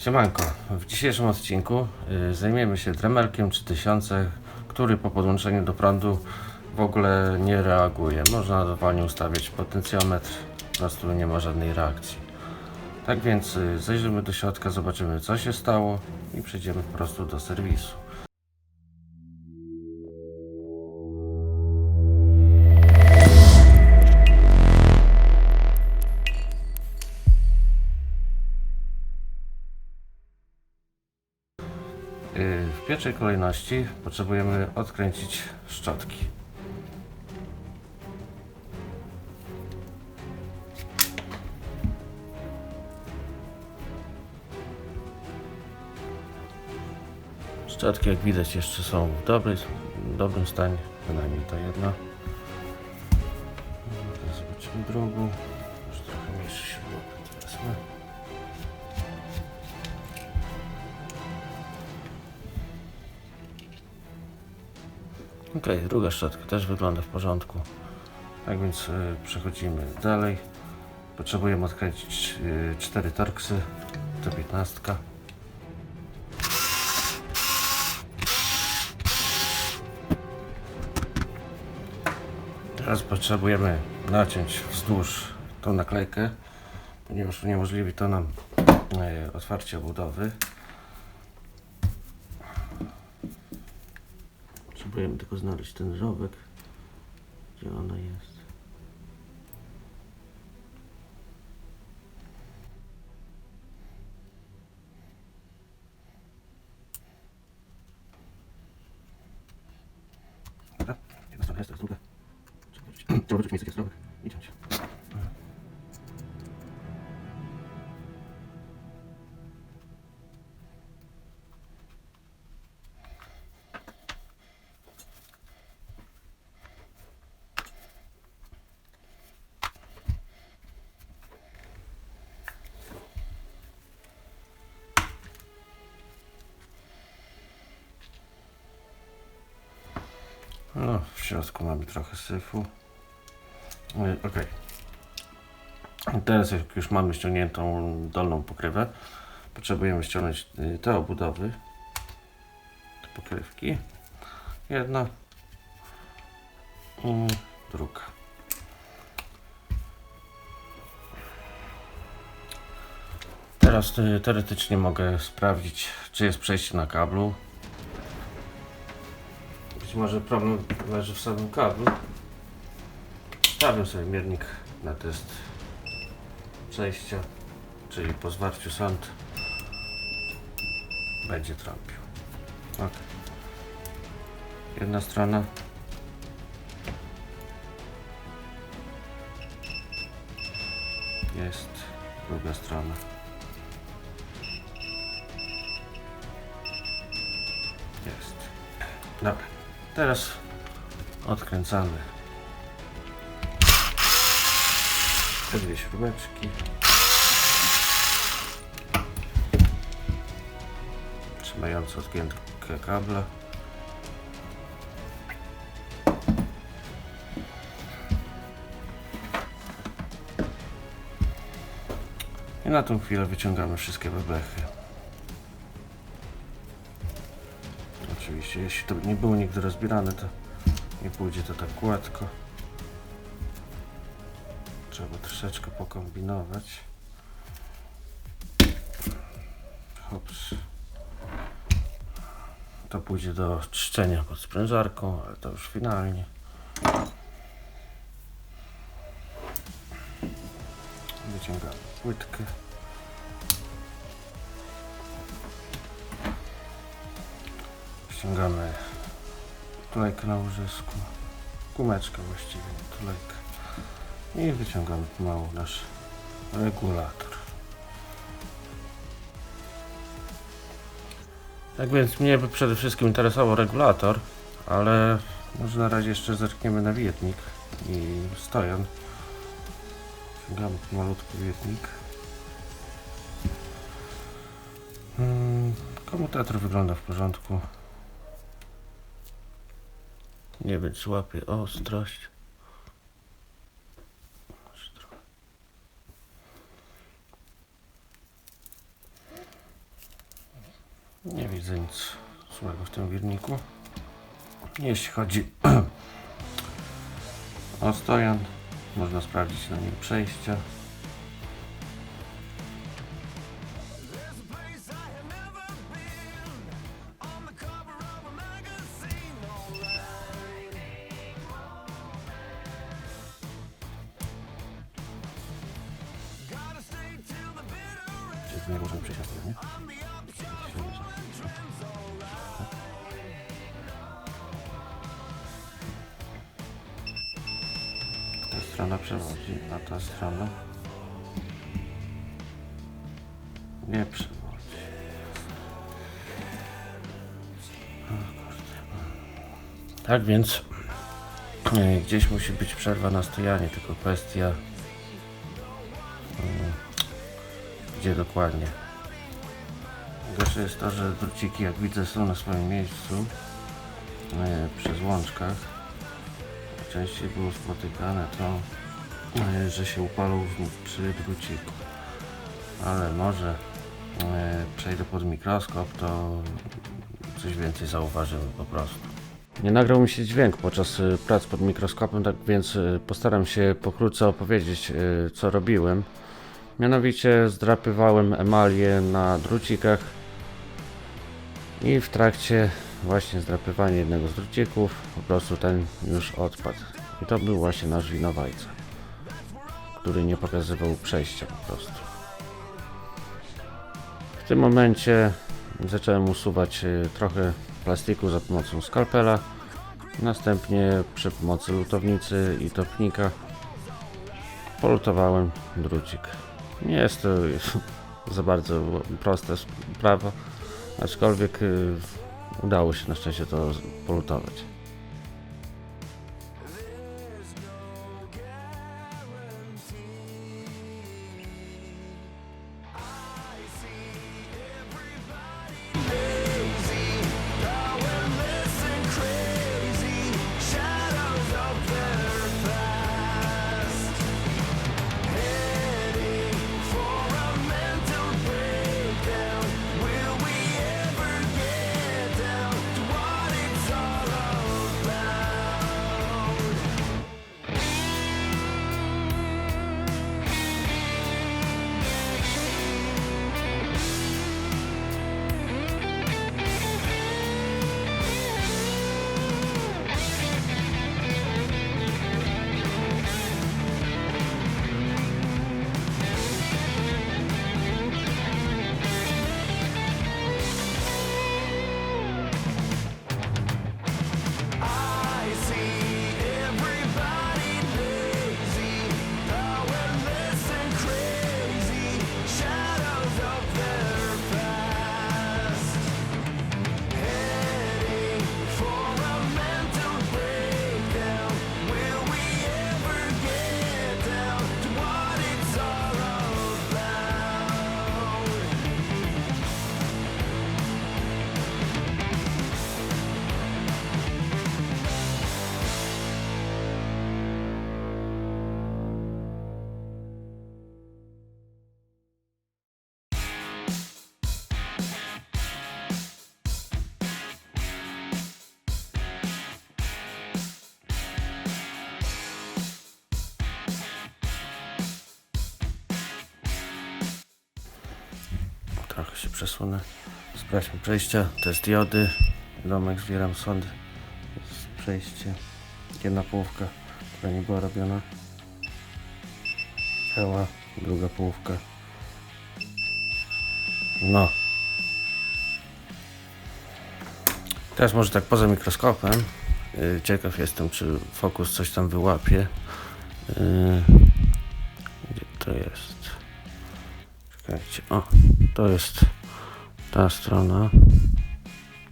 Siemanko, w dzisiejszym odcinku y, zajmiemy się dremelkiem 3000, który po podłączeniu do prądu w ogóle nie reaguje. Można dowolnie ustawić potencjometr, po prostu nie ma żadnej reakcji. Tak więc y, zajrzymy do środka, zobaczymy co się stało i przejdziemy po prostu do serwisu. W pierwszej kolejności potrzebujemy odkręcić szczotki. Szczotki jak widać jeszcze są w dobry, w dobrym stanie, przynajmniej ta jedna. Zobaczymy drugą. Druga szczotka też wygląda w porządku. Tak więc y, przechodzimy dalej. Potrzebujemy odkręcić y, cztery torksy, to 15. Teraz potrzebujemy naciąć wzdłuż tą naklejkę, ponieważ uniemożliwi to nam y, otwarcie budowy. Potrzebujemy tylko znaleźć ten żołek. Gdzie ona jest? Dobra, jedna strona jest, teraz druga. Trzeba wyczuć- Trzeba wyczuć miejsce, No, w środku mamy trochę syfu. Ok. Teraz jak już mamy ściągniętą dolną pokrywę, potrzebujemy ściągnąć y, te obudowy, te pokrywki. Jedna i druga. Teraz y, teoretycznie mogę sprawdzić, czy jest przejście na kablu. Być może problem leży w samym kablu. Stawiam sobie miernik na test przejścia, czyli po zwarciu sąd będzie trąbił. Ok. Jedna strona. Jest druga strona. Jest. Dobra. Teraz odkręcamy te dwie śrubeczki. Trzymające odgięte kable. I na tą chwilę wyciągamy wszystkie bebechy. Oczywiście, jeśli to nie było nigdy rozbierane, to nie pójdzie to tak gładko. Trzeba troszeczkę pokombinować. Hops. To pójdzie do czyszczenia pod sprężarką, ale to już finalnie. Wyciągamy płytkę. Ściągamy tulejkę na łożysku, gumeczkę właściwie, nie tulejkę i wyciągamy pomału nasz regulator. Tak więc mnie by przede wszystkim interesował regulator, ale może na razie jeszcze zerkniemy na wietnik i stojan. Ściągamy malutki wietnik. Hmm, komutator wygląda w porządku. Nie wiem, czy łapie ostrość. Nie widzę nic złego w tym wirniku. Jeśli chodzi o stojan, można sprawdzić na nim przejścia. Strona przewodzi, a ta strona nie przewodzi. Tak więc e, gdzieś musi być przerwa na stojanie, tylko kwestia mm, gdzie dokładnie. Gorsze jest to, że druciki jak widzę są na swoim miejscu e, przy złączkach częściej było spotykane to, e, że się upalał przy druciku. Ale może e, przejdę pod mikroskop, to coś więcej zauważymy po prostu. Nie nagrał mi się dźwięk podczas e, prac pod mikroskopem, tak więc postaram się pokrótce opowiedzieć, co robiłem. Mianowicie zdrapywałem emalię na drucikach i w trakcie właśnie zdrapywania jednego z drucików po prostu ten już odpadł. I to był właśnie nasz winowajca, który nie pokazywał przejścia po prostu. W tym momencie zacząłem usuwać e, trochę plastiku za pomocą skalpela. Następnie przy pomocy lutownicy i topnika polutowałem drucik. Nie jest to za bardzo prosta sprawa, aczkolwiek y, udało się na szczęście to polutować. Się przesunę. Sprawdźmy przejścia. To jest diody. Domek zbieram sądy. Jest przejście. Jedna połówka, która nie była robiona. Cała druga połówka. No. Teraz może tak poza mikroskopem. Yy, Ciekaw jestem, czy fokus coś tam wyłapie. Yy, Gdzie to jest? Czekajcie. O, to jest ta strona.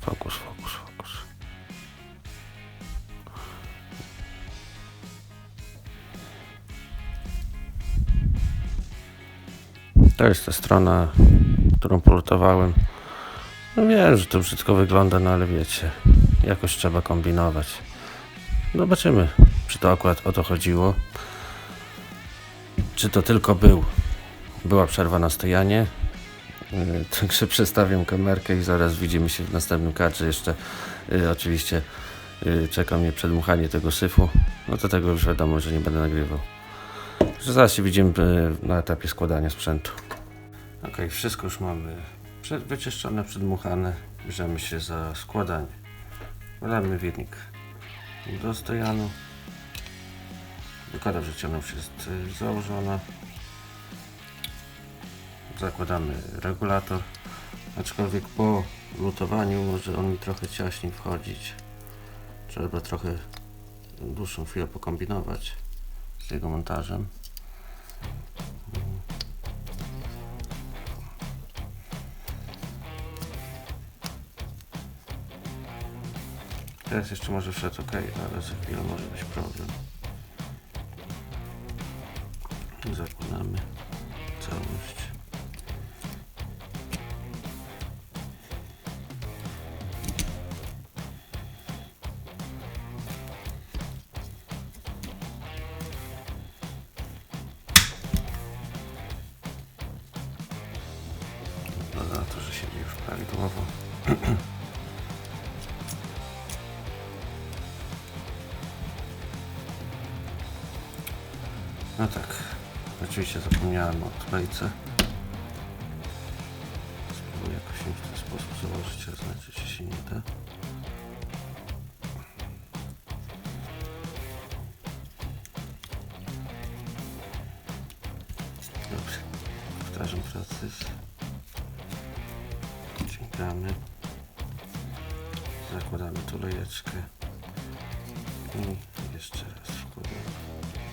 Fokus, fokus, fokus. To jest ta strona, którą polutowałem. No wiem, że to brzydko wygląda, no ale wiecie, jakoś trzeba kombinować. Zobaczymy, czy to akurat o to chodziło. Czy to tylko był była przerwa na stojanie Y, Także przestawiam kamerkę i zaraz widzimy się w następnym kadrze. Jeszcze y, oczywiście y, czeka mnie przedmuchanie tego syfu. No to tego już wiadomo, że nie będę nagrywał. Że zaraz się widzimy na etapie składania sprzętu. Ok, wszystko już mamy wyczyszczone, przedmuchane. Bierzemy się za składanie. Wkładamy wiernik do stojanu. Wrzecioną już jest założona. Zakładamy regulator. Aczkolwiek po lutowaniu może on mi trochę ciaśniej wchodzić. Trzeba trochę dłuższą chwilę pokombinować z jego montażem. Teraz jeszcze może wszedł ok, ale za chwilę może być problem. Zakładamy całość. Prawidłowo. No tak, oczywiście zapomniałem o odklejce. I jeszcze raz wkładamy.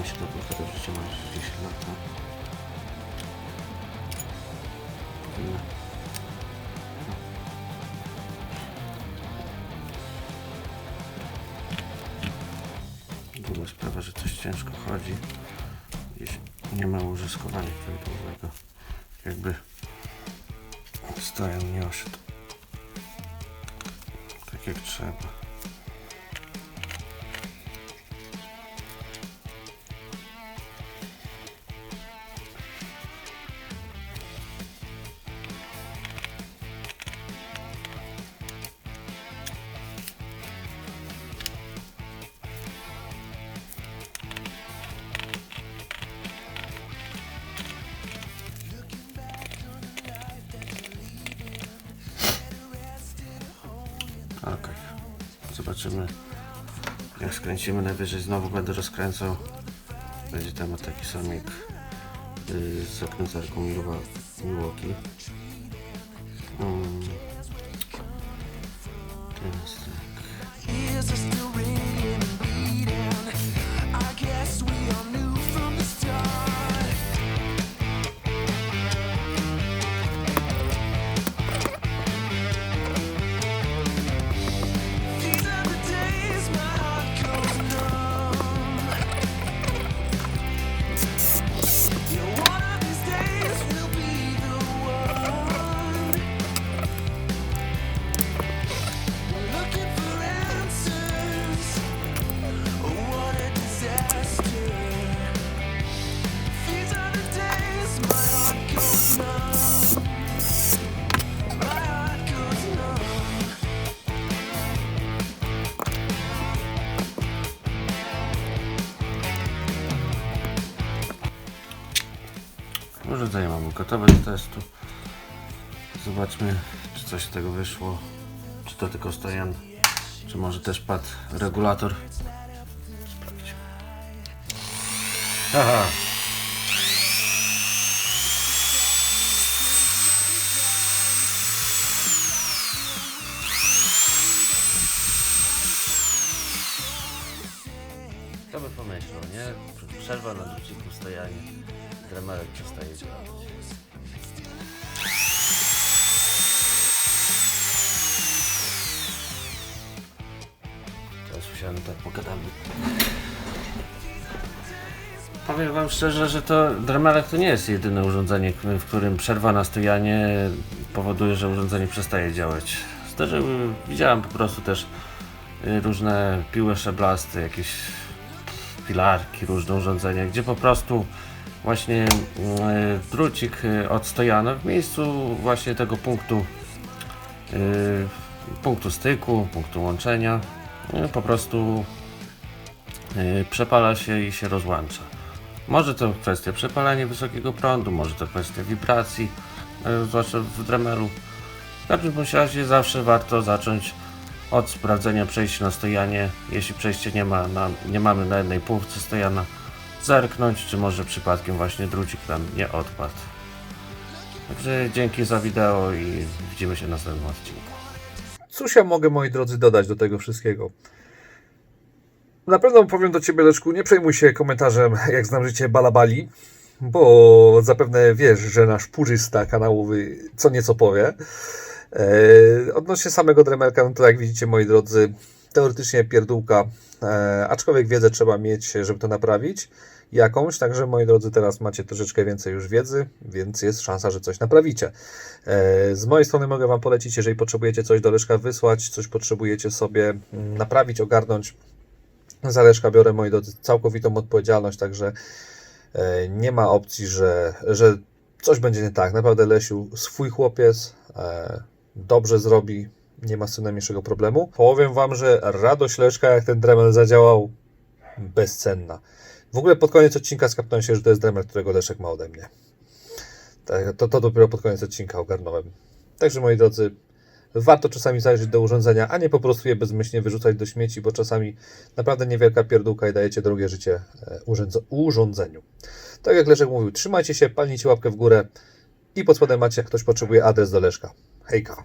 Mi się to blokada życia ma 10 lat. no. Druga sprawa, że coś ciężko chodzi. Jeśli nie ma użyskowania prawidłowego. Jakby stojan nie oszedł. Tak jak trzeba. Zobaczymy. Jak skręcimy najwyżej znowu będę rozkręcał. Będzie temat taki sam jak yy, z zakręcarką Milwa- Milwaukee. Mm. Teraz tak. Gotowe do testu. Zobaczmy, czy coś z tego wyszło. Czy to tylko stojan, czy może też padł regulator. Sprawdźmy. Aha, Teraz usiadłem tak pogadamy. Powiem wam szczerze, że to dremelek to nie jest jedyne urządzenie, w którym przerwa na stojanie powoduje, że urządzenie przestaje działać. Zdarzyły, widziałem po prostu też y, różne piły szablasty, jakieś pilarki, różne urządzenia, gdzie po prostu właśnie drucik y, od stojana w miejscu właśnie tego punktu y, punktu styku, punktu łączenia y, po prostu y, przepala się i się rozłącza. Może to kwestia przepalania wysokiego prądu, może to kwestia wibracji, y, zwłaszcza w dremelu. W każdym razie zawsze warto zacząć od sprawdzenia przejścia na stojanie. Jeśli przejścia nie, ma na, nie mamy na jednej półce stojana, zerknąć, czy może przypadkiem właśnie drucik nam nie odpadł. Także dzięki za wideo i widzimy się w następnym odcinku. Cóż ja mogę, moi drodzy, dodać do tego wszystkiego? Na pewno powiem do Ciebie, Leszku, nie przejmuj się komentarzem, jak znam życie balabali, bo zapewne wiesz, że nasz purzysta kanałowy co nieco powie. E, odnośnie samego Dremelka, no to jak widzicie, moi drodzy, teoretycznie pierdółka, e, aczkolwiek wiedzę trzeba mieć, żeby to naprawić jakąś, także moi drodzy, teraz macie troszeczkę więcej już wiedzy, więc jest szansa, że coś naprawicie. E, Z mojej strony mogę Wam polecić, jeżeli potrzebujecie coś do Leszka wysłać, coś potrzebujecie sobie mm, naprawić, ogarnąć, za Leszka biorę, moi drodzy, całkowitą odpowiedzialność, także e, nie ma opcji, że, że coś będzie nie tak. Naprawdę Lesiu, swój chłopiec, e, dobrze zrobi, nie ma z tym najmniejszego problemu. Powiem Wam, że radość Leszka, jak ten Dremel zadziałał, bezcenna. W ogóle pod koniec odcinka skapnąłem się, że to jest Dremel, którego Leszek ma ode mnie. Tak, to, to dopiero pod koniec odcinka ogarnąłem. Także moi drodzy, warto czasami zajrzeć do urządzenia, a nie po prostu je bezmyślnie wyrzucać do śmieci, bo czasami naprawdę niewielka pierdółka i dajecie drugie życie e, urządzeniu. Tak jak Leszek mówił, trzymajcie się, palnijcie łapkę w górę i pod spodem macie, jak ktoś potrzebuje adres do Leszka. Hejka.